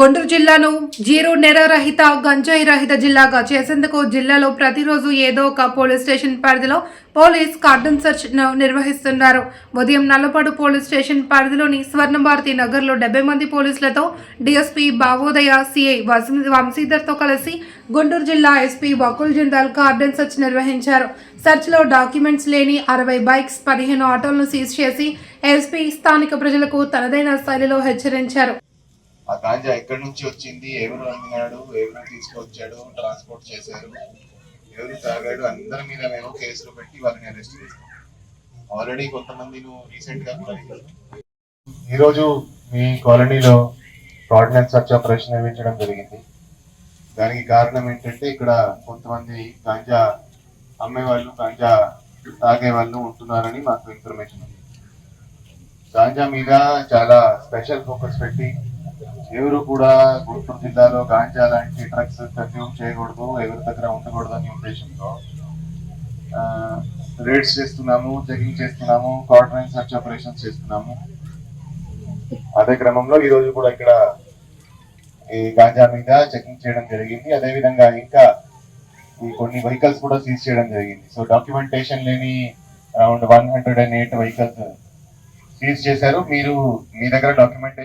గుంటూరు జిల్లాను జీరో నెర రహిత గంజాయి రహిత జిల్లాగా చేసేందుకు జిల్లాలో ప్రతిరోజు ఏదో ఒక పోలీస్ స్టేషన్ పరిధిలో పోలీస్ కార్డన్ సెర్చ్ నిర్వహిస్తున్నారు. ఉదయం నల్లపాడు పోలీస్ స్టేషన్ పరిధిలోని స్వర్ణభారతి నగర్లో డెబ్బై మంది పోలీసులతో డీఎస్పీ భావోదయ సిఐ వంశీధర్తో కలిసి గుంటూరు జిల్లా SP Bakul Jindal cordon search నిర్వహించారు. సెర్చ్లో డాక్యుమెంట్స్ లేని అరవై బైక్స్ పదిహేను ఆటోలను సీజ్ చేసి ఎస్పీ స్థానిక ప్రజలకు తనదైన శైలిలో హెచ్చరించారు. ఆ గాంజా ఎక్కడి నుంచి వచ్చింది? ఎవరు అమ్మినాడు? ఎవరు తీసుకొచ్చాడు? ట్రాన్స్పోర్ట్ చేశారు? ఎవరు తాగాడు? అందరి మీద మేము కేసులు పెట్టి వాళ్ళని అరెస్ట్ చేస్తాం ఆల్రెడీ కొంతమంది రీసెంట్గా కూడా ఈరోజు మీ కాలనీలో ఫ్రాడ్నెస్ సర్చ్ ఆపరేషన్ నిర్వహించడం జరిగింది. దానికి కారణం ఏంటంటే ఇక్కడ కొంతమంది గాంజా అమ్మే వాళ్ళు గాంజా తాగే వాళ్ళు ఉంటున్నారని మాకు ఇన్ఫర్మేషన్ ఉంది. గాంజా మీద చాలా స్పెషల్ ఫోకస్ పెట్టి ఎవరు కూడా గుంటూరు జిల్లాలో గాంజా లాంటి డ్రగ్స్ కన్జ్యూమ్ చేయకూడదు ఎవరి దగ్గర ఉండకూడదు అనే ఉద్దేశంతో రేడ్స్ చేస్తున్నాము చెకింగ్ చేస్తున్నాము కార్డనైన్ సర్చ్ ఆపరేషన్స్ చేస్తున్నాము. అదే క్రమంలో ఈ రోజు కూడా ఇక్కడ ఈ గాంజా మీద చెకింగ్ చేయడం జరిగింది. అదేవిధంగా ఇంకా ఈ కొన్ని వెహికల్స్ కూడా సీజ్ చేయడం జరిగింది. సో డాక్యుమెంటేషన్ లేని around one hundred and eight vehicles seize చేశారు. మీరు మీ దగ్గర డాక్యుమెంటేషన్